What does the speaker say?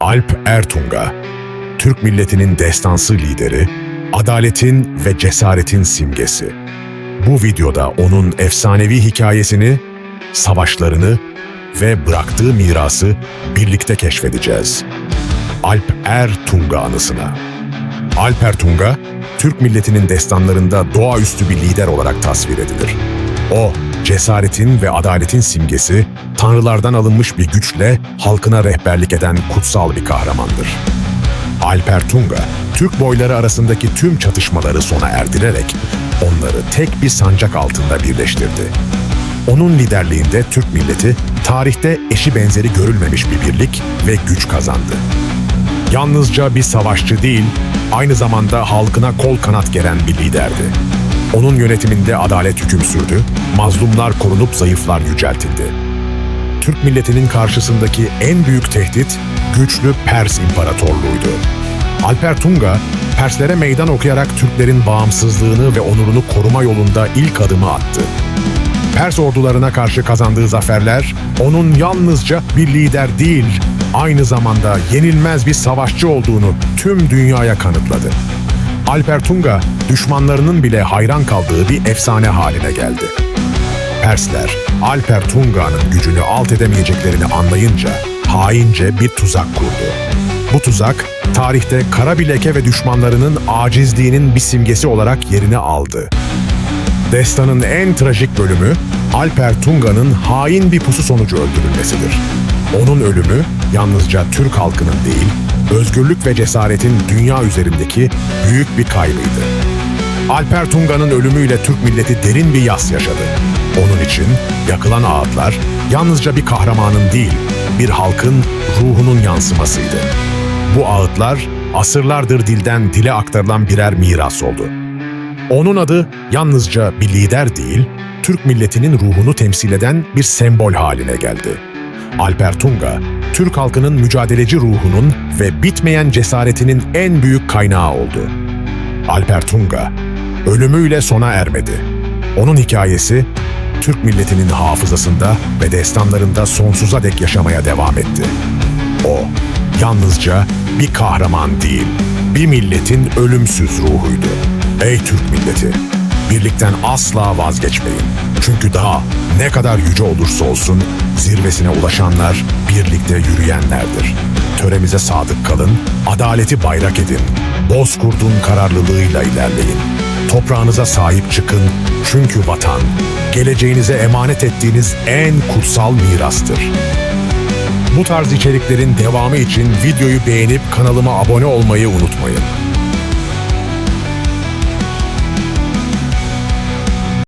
Alp Ertunga, Türk milletinin destansı lideri, adaletin ve cesaretin simgesi. Bu videoda onun efsanevi hikayesini, savaşlarını ve bıraktığı mirası birlikte keşfedeceğiz. Alp Ertunga anısına. Alp Ertunga, Türk milletinin destanlarında doğaüstü bir lider olarak tasvir edilir. O, cesaretin ve adaletin simgesi, tanrılardan alınmış bir güçle halkına rehberlik eden kutsal bir kahramandır. Alper Tunga, Türk boyları arasındaki tüm çatışmaları sona erdirerek onları tek bir sancak altında birleştirdi. Onun liderliğinde Türk milleti tarihte eşi benzeri görülmemiş bir birlik ve güç kazandı. Yalnızca bir savaşçı değil, aynı zamanda halkına kol kanat geren bir liderdi. Onun yönetiminde adalet hüküm sürdü, mazlumlar korunup zayıflar yüceltildi. Türk milletinin karşısındaki en büyük tehdit güçlü Pers İmparatorluğuydu. Alper Tunga, Perslere meydan okuyarak Türklerin bağımsızlığını ve onurunu koruma yolunda ilk adımı attı. Pers ordularına karşı kazandığı zaferler, onun yalnızca bir lider değil, aynı zamanda yenilmez bir savaşçı olduğunu tüm dünyaya kanıtladı. Alper Tunga, düşmanlarının bile hayran kaldığı bir efsane haline geldi. Persler, Alper Tunga'nın gücünü alt edemeyeceklerini anlayınca haince bir tuzak kurdu. Bu tuzak, tarihte kara bir leke ve düşmanlarının acizliğinin bir simgesi olarak yerini aldı. Destanın en trajik bölümü, Alper Tunga'nın hain bir pusu sonucu öldürülmesidir. Onun ölümü yalnızca Türk halkının değil, özgürlük ve cesaretin dünya üzerindeki büyük bir kaybıydı. Alper Tunga'nın ölümüyle Türk milleti derin bir yas yaşadı. Onun için yakılan ağıtlar yalnızca bir kahramanın değil, bir halkın ruhunun yansımasıydı. Bu ağıtlar asırlardır dilden dile aktarılan birer miras oldu. Onun adı yalnızca bir lider değil, Türk milletinin ruhunu temsil eden bir sembol haline geldi. Alper Tunga, Türk halkının mücadeleci ruhunun ve bitmeyen cesaretinin en büyük kaynağı oldu. Alper Tunga, ölümüyle sona ermedi. Onun hikayesi, Türk milletinin hafızasında ve destanlarında sonsuza dek yaşamaya devam etti. O, yalnızca bir kahraman değil, bir milletin ölümsüz ruhuydu. Ey Türk milleti, birlikten asla vazgeçmeyin. Çünkü daha ne kadar yüce olursa olsun zirvesine ulaşanlar birlikte yürüyenlerdir. Töremize sadık kalın, adaleti bayrak edin. Bozkurt'un kararlılığıyla ilerleyin. Toprağınıza sahip çıkın çünkü vatan, geleceğinize emanet ettiğiniz en kutsal mirastır. Bu tarz içeriklerin devamı için videoyu beğenip kanalıma abone olmayı unutmayın.